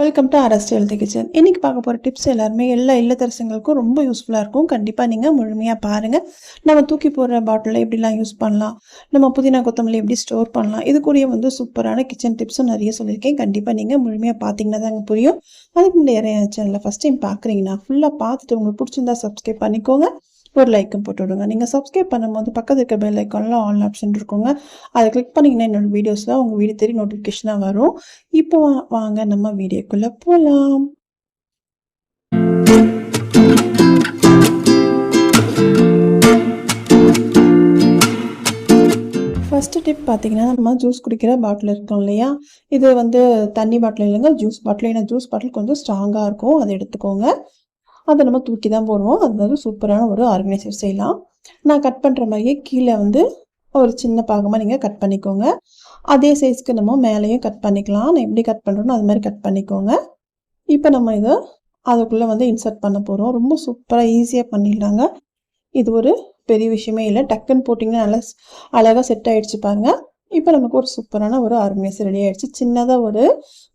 Welcome to அரஸ்ட் healthy kitchen இன்னைக்கு பார்க்க போகிற டிப்ஸ் எல்லாருமே எல்லா இல்லத்தரசங்களுக்கும் ரொம்ப யூஸ்ஃபுல்லாக இருக்கும். கண்டிப்பாக நீங்கள் முழுமையாக பாருங்கள் நம்ம தூக்கி போடுற பாட்டிலில் எப்படிலாம் யூஸ் பண்ணலாம்? நம்ம புதினா கொத்தமல்லி எப்படி ஸ்டோர் பண்ணலாம்? இது கூடயே வந்து சூப்பரான கிச்சன் டிப்ஸும் நிறைய சொல்லியிருக்கேன். கண்டிப்பாக நீங்கள் முழுமையாக பார்த்தீங்கன்னா தாங்க புரியும். அதுக்கு முன்னாடி என் சேனலில் ஃபஸ்ட் டைம் பார்க்குறீங்கன்னா ஃபுல்லாக பார்த்துட்டு உங்களுக்கு பிடிச்சிருந்தா சப்ஸ்கிரைப் பண்ணிக்கோங்க. ஒரு லைக்கும் போட்டு விடுங்க நீங்கள் சப்ஸ்கிரைப் பண்ணும்போது பக்கத்து இருக்க பெல் ஐக்கானில் ஆல் ஆப்ஷன் இருக்குங்க. அதை கிளிக் பண்ணிங்கன்னா என்னோடய வீடியோஸில் உங்கள் வீடு தேடி நோட்டிஃபிகேஷனாக வரும். இப்போ வாங்க நம்ம வீடியோக்குள்ளே போகலாம் ஃபஸ்ட்டு டிப் பார்த்தீங்கன்னா நம்ம ஜூஸ் குடிக்கிற பாட்டில் இருக்கும் இல்லையா? இது வந்து தண்ணி பாட்டில் இல்லைங்க ஜூஸ் பாட்டில் ஏன்னா ஜூஸ் பாட்டில் கொஞ்சம் ஸ்ட்ராங்காக இருக்கும். அதை எடுத்துக்கோங்க. அதை நம்ம தூக்கி தான் போடுவோம். அது வந்து சூப்பரான ஒரு ஆர்கனைசர் செய்யலாம். நான் கட் பண்ணுற மாதிரியே கீழே வந்து ஒரு சின்ன பாகமாக நீங்கள் கட் பண்ணிக்கோங்க. அதே சைஸ்க்கு நம்ம மேலேயும் கட் பண்ணிக்கலாம். நான் எப்படி கட் பண்ணுறோனோ அது மாதிரி கட் பண்ணிக்கோங்க. இப்போ நம்ம இதை அதுக்குள்ளே வந்து இன்சர்ட் பண்ண போகிறோம் ரொம்ப சூப்பராக ஈஸியாக பண்ணிடலாங்க. இது ஒரு பெரிய விஷயமே இல்லை. டக்குன்னு போட்டிங்கன்னா நல்லா அழகாக செட் ஆகிடுச்சு பாருங்கள் இப்போ நமக்கு ஒரு சூப்பரான ஒரு ஆர்கனைசர் ரெடி ஆகிடுச்சு சின்னதாக ஒரு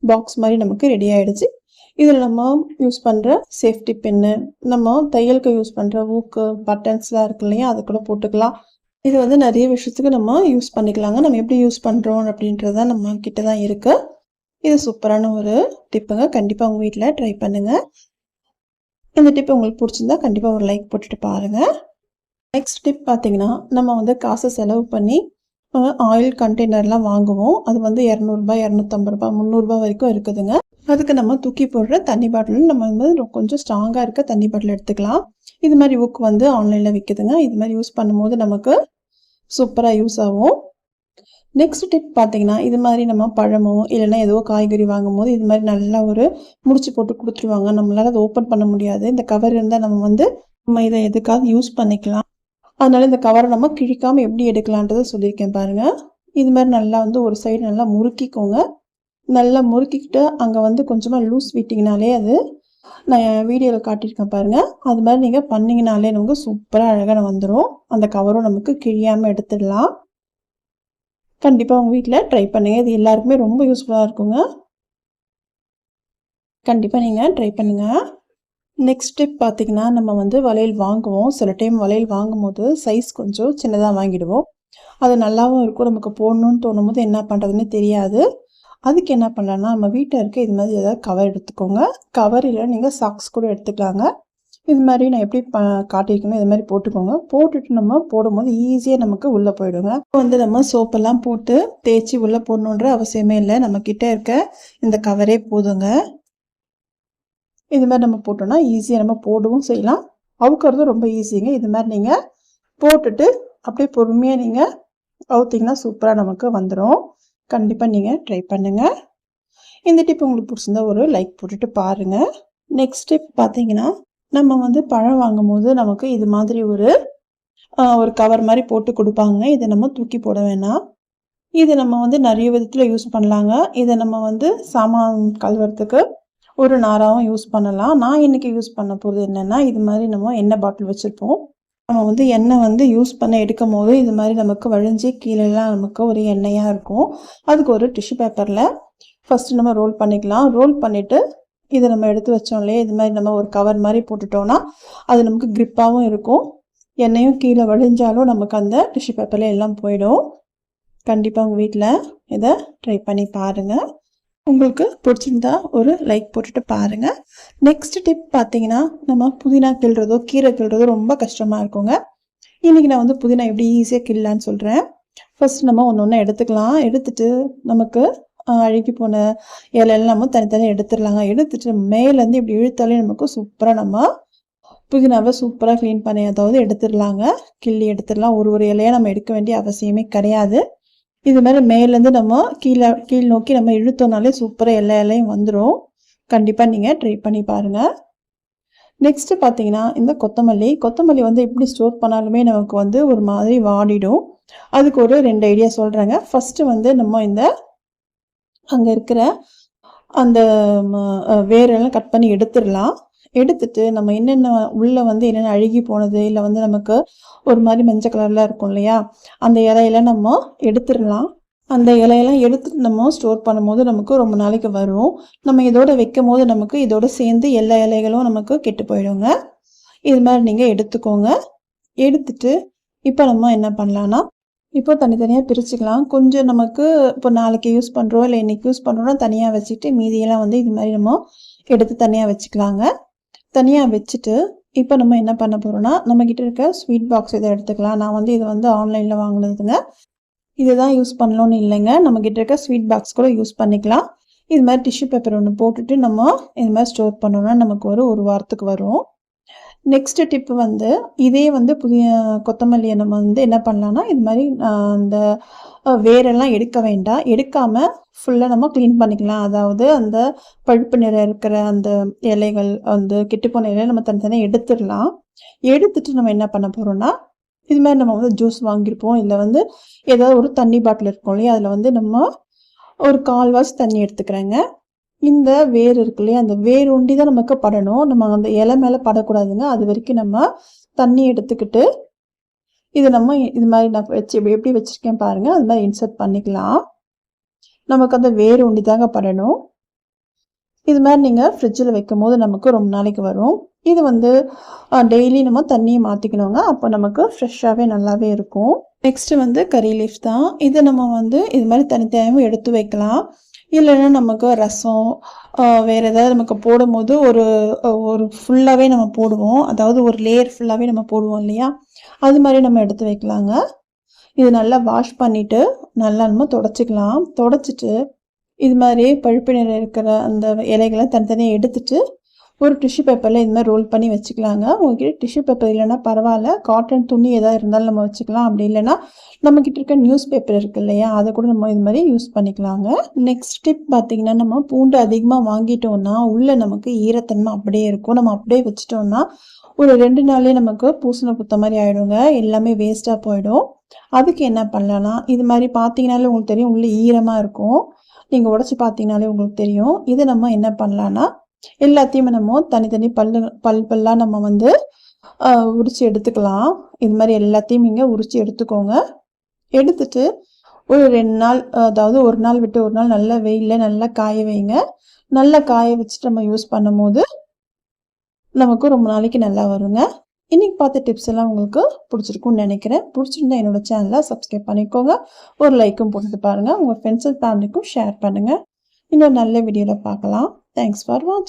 பாக்ஸ் மாதிரி நமக்கு ரெடி ஆகிடுச்சு இதில் நம்ம யூஸ் பண்ணுற சேஃப்டி பென்னு நம்ம தையலுக்கு யூஸ் பண்ணுற ஊக்கு பட்டன்ஸ்லாம் இருக்கு இல்லையா அது கூட போட்டுக்கலாம். இது வந்து நிறைய விஷயத்துக்கு நம்ம யூஸ் பண்ணிக்கலாங்க. நம்ம எப்படி யூஸ் பண்ணுறோம் அப்படின்றது தான் நம்ம கிட்ட தான் இருக்குது இது சூப்பரான ஒரு டிப்புங்க கண்டிப்பாக உங்கள் வீட்டில் ட்ரை பண்ணுங்க. இந்த டிப் உங்களுக்கு பிடிச்சிருந்தா கண்டிப்பாக ஒரு லைக் போட்டுட்டு பாருங்க. நெக்ஸ்ட் டிப் பார்த்தீங்கன்னா நம்ம வந்து காசை செலவு பண்ணி ஆயில் கண்டெய்னர்லாம் வாங்குவோம். அது வந்து இரநூறுபா இரநூத்தம்பது ரூபா முந்நூறுபா வரைக்கும் இருக்குதுங்க. அதுக்கு நம்ம தூக்கி போடுற தண்ணி பாட்டில். நம்ம வந்து கொஞ்சம் ஸ்ட்ராங்காக இருக்க தண்ணி பாட்டில் எடுத்துக்கலாம். இது மாதிரி புக் வந்து ஆன்லைனில் விற்குதுங்க இது மாதிரி யூஸ் பண்ணும்போது நமக்கு சூப்பராக யூஸ் ஆகும். நெக்ஸ்ட் டிப் பார்த்தீங்கன்னா இது மாதிரி நம்ம பழமோ இல்லைன்னா ஏதோ காய்கறி வாங்கும் போது இது மாதிரி நல்லா ஒரு முடிச்சு போட்டு கொடுத்துருவாங்க. நம்மளால் அதை ஓப்பன் பண்ண முடியாது. இந்த கவர் இருந்தால் நம்ம வந்து நம்ம இதை எதுக்காக யூஸ் பண்ணிக்கலாம். அதனால இந்த கவரை நம்ம கிழிக்காமல் எப்படி எடுக்கலான்றதை சொல்லியிருக்கேன் பாருங்கள் இது மாதிரி நல்லா வந்து ஒரு சைடு நல்லா முறுக்கிக்கோங்க. நல்லா முறுக்கிக்கிட்டு அங்கே வந்து கொஞ்சமாக லூஸ் விட்டிங்கனாலே அது நான் வீடியோவில் காட்டியிருக்கேன் பாருங்கள் அது மாதிரி நீங்கள் பண்ணிங்கனாலே நமக்கு சூப்பராக அழகாக வந்துடும் அந்த கவரும் நமக்கு கிழியாமல் எடுத்துடலாம். கண்டிப்பாக உங்கள் வீட்டில் ட்ரை பண்ணுங்கள் இது எல்லாருக்குமே ரொம்ப யூஸ்ஃபுல்லாக இருக்குங்க. கண்டிப்பாக நீங்கள் ட்ரை பண்ணுங்கள் நெக்ஸ்ட் ஸ்டெப் பார்த்தீங்கன்னா நம்ம வந்து வளையல் வாங்குவோம். சில டைம் வளையல் வாங்கும்போது சைஸ் கொஞ்சம் சின்னதாக வாங்கிடுவோம். அது நல்லாவும் இருக்கும். நமக்கு போடணும்னு தோணும் போது என்ன பண்ணுறதுன்னு தெரியாது. அதுக்கு என்ன பண்ணலாம்னா நம்ம வீட்டில் இருக்க இது மாதிரி ஏதாவது கவர் எடுத்துக்கோங்க. கவர் இல்லை நீங்கள் சாக்ஸ் கூட எடுத்துக்கலாங்க. இது மாதிரி நான் எப்படி ப காட்டியிருக்கணும் இது மாதிரி போட்டுக்கோங்க. போட்டுட்டு நம்ம போடும்போது ஈஸியாக நமக்கு உள்ளே போயிடுங்க. இப்போ வந்து நம்ம சோப்பெல்லாம் போட்டு தேய்ச்சி உள்ளே போடணுன்ற அவசியமே இல்லை. நம்ம இருக்க இந்த கவரே போதுங்க. இது மாதிரி நம்ம போட்டோம்னா ஈஸியாக நம்ம போடவும் செய்யலாம். அவுக்கிறதும் ரொம்ப ஈஸிங்க இது மாதிரி நீங்கள் போட்டுட்டு அப்படியே பொறுமையாக நீங்கள் அவுத்திங்கன்னா சூப்பராக நமக்கு வந்துடும் கண்டிப்பாக நீங்கள் ட்ரை பண்ணுங்கள் இந்த டிப் உங்களுக்கு பிடிச்சிருந்தா ஒரு லைக் போட்டுட்டு பாருங்கள் நெக்ஸ்ட் டிப் பார்த்தீங்கன்னா நம்ம வந்து பழம் வாங்கும் போது நமக்கு இது மாதிரி ஒரு ஒரு கவர் மாதிரி போட்டு கொடுப்பாங்க. இதை நம்ம தூக்கி போட வேணாம். இது நம்ம வந்து நிறைய விதத்தில் யூஸ் பண்ணலாங்க. இதை நம்ம வந்து சாமான் கழுவுறதுக்கு ஒரு நாராகவும் யூஸ் பண்ணலாம். நான் இன்றைக்கி யூஸ் பண்ண போகிறது என்னென்னா இது மாதிரி நம்ம எண்ணெய் பாட்டில் வச்சுருப்போம். நம்ம வந்து எண்ணெய் வந்து யூஸ் பண்ண எடுக்கும் போது இது மாதிரி நமக்கு வழிஞ்சு கீழெல்லாம் நமக்கு ஒரு எண்ணெயாக இருக்கும். அதுக்கு ஒரு டிஷ்யூ பேப்பரில் ஃபஸ்ட்டு நம்ம ரோல் பண்ணிக்கலாம். ரோல் பண்ணிவிட்டு இதை நம்ம எடுத்து வச்சோம் இல்லையா? இது மாதிரி நம்ம ஒரு கவர் மாதிரி போட்டுட்டோம்னா அது நமக்கு க்ரிப்பாகவும் இருக்கும். எண்ணெயும் கீழே வழிஞ்சாலும் நமக்கு அந்த டிஷ்யூ பேப்பரில் எல்லாம் போயிடும். கண்டிப்பாக உங்கள் வீட்டில் இதை ட்ரை பண்ணி பாருங்கள் உங்களுக்கு பிடிச்சிருந்தா ஒரு லைக் போட்டுட்டு பாருங்க. நெக்ஸ்ட் டிப் பார்த்தீங்கன்னா நம்ம புதினா கிள்றதோ கீரை கிள்றதோ ரொம்ப கஷ்டமாக இருக்குங்க. இன்றைக்கி நான் வந்து புதினா எப்படி ஈஸியாக கிள்ளலான்னு சொல்கிறேன் ஃபர்ஸ்ட் நம்ம ஒன்று ஒன்று எடுத்துக்கலாம். எடுத்துட்டு நமக்கு அழுகி போன இலையெல்லாம் நம்ம தனித்தனியாக எடுத்துடலாங்க. எடுத்துட்டு மேலேருந்து இப்படி இழுத்தாலே நமக்கு சூப்பராக நம்ம புதினாவை சூப்பராக க்ளீன் பண்ணி அதாவது எடுத்துடலாங்க. கிள்ளி எடுத்துடலாம். ஒரு ஒரு இலையாக நம்ம எடுக்க வேண்டிய அவசியமே கிடையாது. இது மாதிரி மேலேருந்து நம்ம கீழே கீழ் நோக்கி நம்ம இழுத்தோம்னாலே சூப்பராக எல்லா இலையும் வந்துடும் கண்டிப்பாக நீங்கள் ட்ரை பண்ணி பாருங்கள் நெக்ஸ்ட்டு பார்த்தீங்கன்னா இந்த கொத்தமல்லி. கொத்தமல்லி வந்து எப்படி ஸ்டோர் பண்ணாலுமே நமக்கு வந்து ஒரு மாதிரி வாடிடும். அதுக்கு ஒரு ரெண்டு ஐடியா சொல்கிறேங்க ஃபஸ்ட்டு வந்து நம்ம இந்த அங்கே இருக்கிற அந்த ம, வேரெல்லாம் கட் பண்ணி எடுத்துடலாம். எடுத்துட்டு நம்ம என்னென்ன உள்ளே வந்து என்னென்ன அழுகி போனது இல்லை வந்து நமக்கு ஒரு மாதிரி மஞ்சள் கலரில் இருக்கும் இல்லையா? அந்த இலையெல்லாம் நம்ம எடுத்துடலாம். அந்த இலையெல்லாம் எடுத்துட்டு நம்ம ஸ்டோர் பண்ணும்போது நமக்கு ரொம்ப நாளைக்கு வரும். நம்ம இதோட வைக்கும் போது நமக்கு இதோட சேர்ந்து எல்லா இலைகளும் நமக்கு கெட்டு போயிடுங்க. இது மாதிரி நீங்கள் எடுத்துக்கோங்க. எடுத்துட்டு இப்போ நம்ம என்ன பண்ணலான்னா இப்போ தனித்தனியாக பிரிச்சுக்கலாம். கொஞ்சம் நமக்கு இப்போ நாளைக்கு யூஸ் பண்ணுறோம் இல்லை இன்றைக்கி யூஸ் பண்ணுறோன்னா தனியாக வச்சுட்டு மீதியெல்லாம் வந்து இது மாதிரி நம்ம எடுத்து தனியாக வச்சுக்கலாங்க. தனியாக வச்சுட்டு இப்போ நம்ம என்ன பண்ண போகிறோம்னா நம்மக்கிட்ட இருக்க ஸ்வீட் பாக்ஸ் இதை எடுத்துக்கலாம். நான் வந்து இது வந்து ஆன்லைனில் வாங்கினதுங்க. இதுதான் யூஸ் பண்ணணும்னு இல்லைங்க. நம்மக்கிட்ட இருக்க ஸ்வீட் பாக்ஸ் கூட யூஸ் பண்ணிக்கலாம். இது மாதிரி டிஷ்யூ பேப்பர் ஒன்று போட்டுட்டு நம்ம இது மாதிரி ஸ்டோர் பண்ணோம்னா நமக்கு ஒரு ஒரு வாரத்துக்கு வரும். நெக்ஸ்ட் டிப் வந்து இதே வந்து புதிய கொத்தமல்லியை நம்ம வந்து என்ன பண்ணலான்னா இது மாதிரி அந்த வேரெல்லாம் எடுக்க வேண்டாம். எடுக்காமல் ஃபுல்லாக நம்ம க்ளீன் பண்ணிக்கலாம். அதாவது அந்த பழுப்பு நிறம் இருக்கிற அந்த இலைகள் வந்து கெட்டுப்போன இலையை நம்ம தனித்தனியாக எடுத்துடலாம். எடுத்துட்டு நம்ம என்ன பண்ண போகிறோம்னா இது மாதிரி நம்ம வந்து ஜூஸ் வாங்கியிருப்போம். இல்லை வந்து ஏதாவது ஒரு தண்ணி பாட்டில் இருக்கும் இல்லையா அதில் வந்து நம்ம ஒரு கால்வாசி தண்ணி எடுத்துக்கிறேங்க. இந்த வேர் இருக்கு இல்லையா? அந்த வேர் ஒண்டி தான் நமக்கு படணும். நம்ம அந்த இலை மேலே படக்கூடாதுங்க. அது வரைக்கும் நம்ம தண்ணி எடுத்துக்கிட்டு இது நம்ம இது மாதிரி நான் வச்சு எப்படி வச்சுருக்கேன் பாருங்கள் அது மாதிரி இன்சர்ட் பண்ணிக்கலாம். நமக்கு அந்த வேர் ஒண்டி தாங்க படணும். இது மாதிரி நீங்கள் ஃப்ரிட்ஜில் வைக்கும் போது நமக்கு ரொம்ப நாளைக்கு வரும். இது வந்து டெய்லி நம்ம தண்ணியை மாற்றிக்கணுங்க அப்போ நமக்கு ஃப்ரெஷ்ஷாகவே நல்லாவே இருக்கும். நெக்ஸ்ட்டு வந்து கறி லீஃப் தான். இதை நம்ம வந்து இது மாதிரி தனித்தனியாகவும் எடுத்து வைக்கலாம். இல்லைன்னா நமக்கு ரசம் வேறு ஏதாவது நமக்கு போடும்போது ஒரு ஒரு ஃபுல்லாகவே நம்ம போடுவோம். அதாவது ஒரு லேயர் ஃபுல்லாகவே நம்ம போடுவோம் இல்லையா? அது மாதிரி நம்ம எடுத்து வைக்கலாங்க. இது நல்லா வாஷ் பண்ணிவிட்டு நல்லா நம்ம தொடச்சிக்கலாம். தொடச்சிட்டு இது மாதிரி பழுப்பு நிறம் இருக்கிற அந்த இலைகளை தனித்தனியாக எடுத்துட்டு ஒரு டிஷ்யூ பேப்பரில் இது மாதிரி ரோல் பண்ணி வச்சுக்கலாங்க. உங்ககிட்ட டிஷ்யூ பேப்பர் இல்லைன்னா பரவாயில்ல. காட்டன் துணி எதாவது இருந்தாலும் நம்ம வச்சுக்கலாம். அப்படி இல்லைன்னா நம்மக்கிட்ட இருக்க நியூஸ் பேப்பர் இருக்கு இல்லையா அதை கூட நம்ம இது மாதிரி யூஸ் பண்ணிக்கலாங்க. நெக்ஸ்ட் டிப் பார்த்திங்கன்னா நம்ம பூண்டு அதிகமாக வாங்கிட்டோம்னா உள்ளே நமக்கு ஈரத்தன்மை அப்படியே இருக்கும். நம்ம அப்படியே வச்சுட்டோம்னா ஒரு ரெண்டு நாளே நமக்கு பூசணை புத்த மாதிரி ஆகிடுங்க எல்லாமே வேஸ்ட்டாக போயிடும். அதுக்கு என்ன பண்ணலான்னா இது மாதிரி பார்த்தீங்கனாலே உங்களுக்கு தெரியும் உள்ளே ஈரமாக இருக்கும். நீங்கள் உடச்சி பார்த்தீங்கனாலே உங்களுக்கு தெரியும். இது நம்ம என்ன பண்ணலான்னா எல்லாத்தையுமே நம்ம தனித்தனி பல்லு பல் பல்லாக நம்ம வந்து உரிச்சு எடுத்துக்கலாம். இது மாதிரி எல்லாத்தையும் நீங்கள் உரிச்சு எடுத்துக்கோங்க. எடுத்துட்டு ஒரு ரெண்டு நாள் அதாவது ஒரு நாள் விட்டு ஒரு நாள் நல்லா வெயிலில் நல்லா காய வைங்க. நல்லா காய வச்சுட்டு நம்ம யூஸ் பண்ணும்போது நமக்கு ரொம்ப நாளைக்கு நல்லா வருங்க. இன்றைக்கி பார்த்த டிப்ஸ் எல்லாம் உங்களுக்கு பிடிச்சிருக்கும்னு நினைக்கிறேன். பிடிச்சிருந்தா என்னோட சேனலை சப்ஸ்கிரைப் பண்ணிக்கோங்க. ஒரு லைக்கும் போட்டுட்டு பாருங்கள் உங்கள் ஃப்ரெண்ட்ஸ் அண்ட் ஃபேமிலிக்கும் ஷேர் பண்ணுங்கள் இன்னொரு நல்ல வீடியோவில் பார்க்கலாம். தேங்க்ஸ் ஃபார் வாட்சிங்